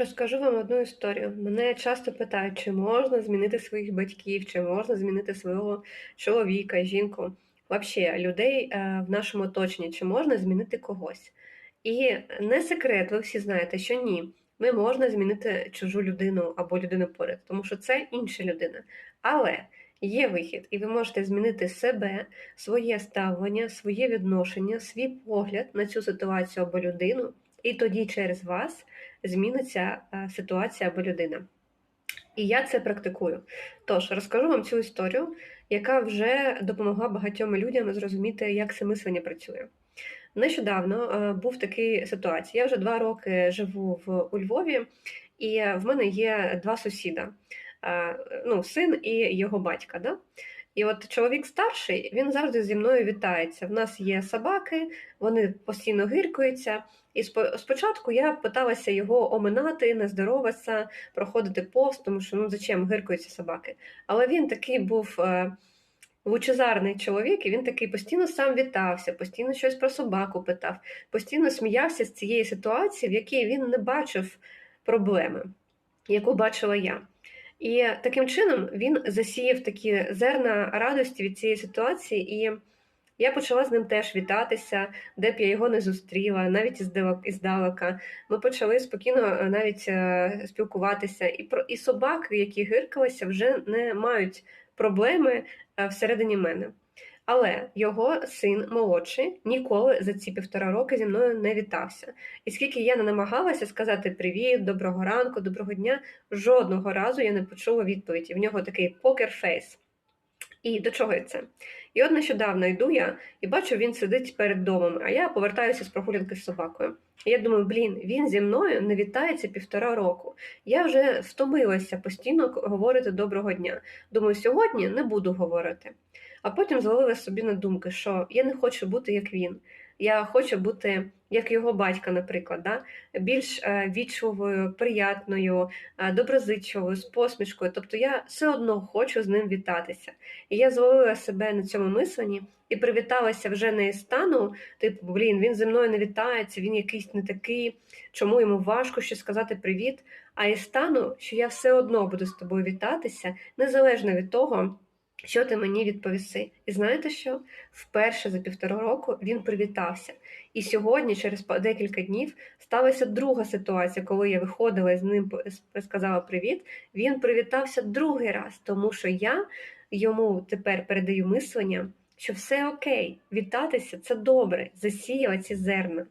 Розкажу вам одну історію. Мене часто питають, чи можна змінити своїх батьків, чи можна змінити свого чоловіка, жінку, взагалі людей е, в нашому оточенні, чи можна змінити когось. І не секрет, ви всі знаєте, що ні. Не можна змінити чужу людину або людину поряд, тому що це інша людина. Але є вихід, і ви можете змінити себе, своє ставлення, своє відношення, свій погляд на цю ситуацію або людину, і тоді через вас зміниться е, ситуація або людина. І я це практикую. Тож розкажу вам цю історію, яка вже допомогла багатьом людям зрозуміти, як це мислення працює. Нещодавно е, був такий ситуація. Я вже два роки живу в у Львові, і в мене є два сусіда: Е, ну, син і його батька. Да? І от чоловік старший, він завжди зі мною вітається. В нас є собаки, вони постійно гиркаються. І спочатку я питалася його оминати, не здороватися, проходити повз, тому що ну зачем гиркаються собаки. Але він такий був е, лучезарний чоловік, і він такий постійно сам вітався, постійно щось про собаку питав, постійно сміявся з цієї ситуації, в якій він не бачив проблеми, яку бачила я. І таким чином він засіяв такі зерна радості від цієї ситуації, і я почала з ним теж вітатися, де б я його не зустріла, навіть іздалека. Ми почали спокійно е, навіть е, спілкуватися. І про і собаки, які гиркалися, вже не мають проблеми е, всередині мене. Але його син молодший ніколи за ці півтора роки зі мною не вітався. І скільки я не намагалася сказати привіт, доброго ранку, доброго дня, жодного разу я не почула відповіді. В нього такий покер-фейс. І до чого це? І от нещодавно йду я і бачу, він сидить перед домом, а я повертаюся з прогулянки з собакою. І я думаю, блін, він зі мною не вітається півтора року. Я вже втомилася постійно говорити доброго дня. Думаю, сьогодні не буду говорити. А потім зловила собі на думки, що я не хочу бути як він. Я хочу бути як його батька, наприклад, да? більш е, вічливою, приятною, е, доброзичливою, з посмішкою. Тобто я все одно хочу з ним вітатися. І я зловила себе на цьому мисленні і привіталася вже не із стану, типу, блін, він зі мною не вітається, він якийсь не такий, чому йому важко ще сказати привіт. А із стану, що я все одно буду з тобою вітатися, незалежно від того. Що ти мені відповіси? І знаєте що? Вперше за півтора року він привітався. І сьогодні, через декілька днів, сталася друга ситуація, коли я виходила і з ним сказала привіт. Він привітався другий раз, тому що я йому тепер передаю мислення, що все окей, вітатися це добре, засіяла ці зерна.